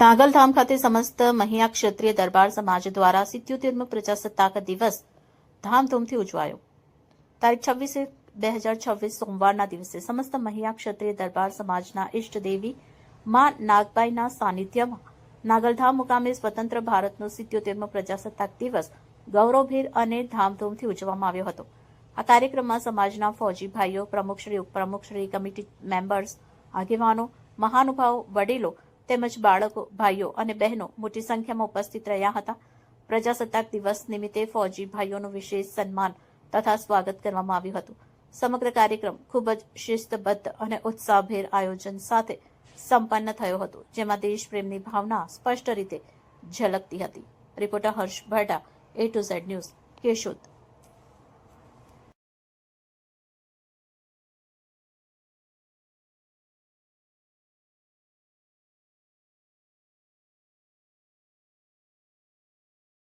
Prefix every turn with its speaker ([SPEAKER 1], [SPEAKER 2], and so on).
[SPEAKER 1] નાગલધામ ખાતે સમસ્ત મહિયા ક્ષત્રિય દરબાર સમાજ દ્વારા સિત્યોતેરમો પ્રજાસત્તાક દિવસ ધામધૂમથી ઉજવાયો. તારીખ છવ્વીસ બે હજાર છવ્વીસ સોમવારના દિવસે સમસ્ત મહિયા ક્ષત્રિય દરબાર સમાજના ઇષ્ટદેવી મા નાગબાઈના સાનિધ્યમાં નાગલધામ મુકામે સ્વતંત્ર ભારતનો સિત્યોતેરમો પ્રજાસત્તાક દિવસ ગૌરવભેર અને ધામધૂમથી ઉજવવામાં આવ્યો હતો. આ કાર્યક્રમમાં સમાજના ફૌજી ભાઈઓ પ્રમુખશ્રી ઉપપ્રમુખશ્રી કમિટી મેમ્બર્સ, આગેવાનો, મહાનુભાવો, વડીલો તેમજ બાળકો, ભાઈઓ અને બહેનો મોટી સંખ્યામાં ઉપસ્થિત રહ્યા હતા. પ્રજાસત્તાક દિવસ નિમિત્તે ફૌજી ભાઈઓનું વિશેષ સન્માન તથા સ્વાગત કરવામાં આવ્યું હતું. સમગ્ર કાર્યક્રમ ખૂબ જ શિસ્તબદ્ધ અને ઉત્સાહભેર આયોજન સાથે સંપન્ન થયો હતો, જેમાં દેશપ્રેમની ભાવના સ્પષ્ટ રીતે ઝલકતી હતી. Reporter Harsh Bhatta A to Z news, Keshod.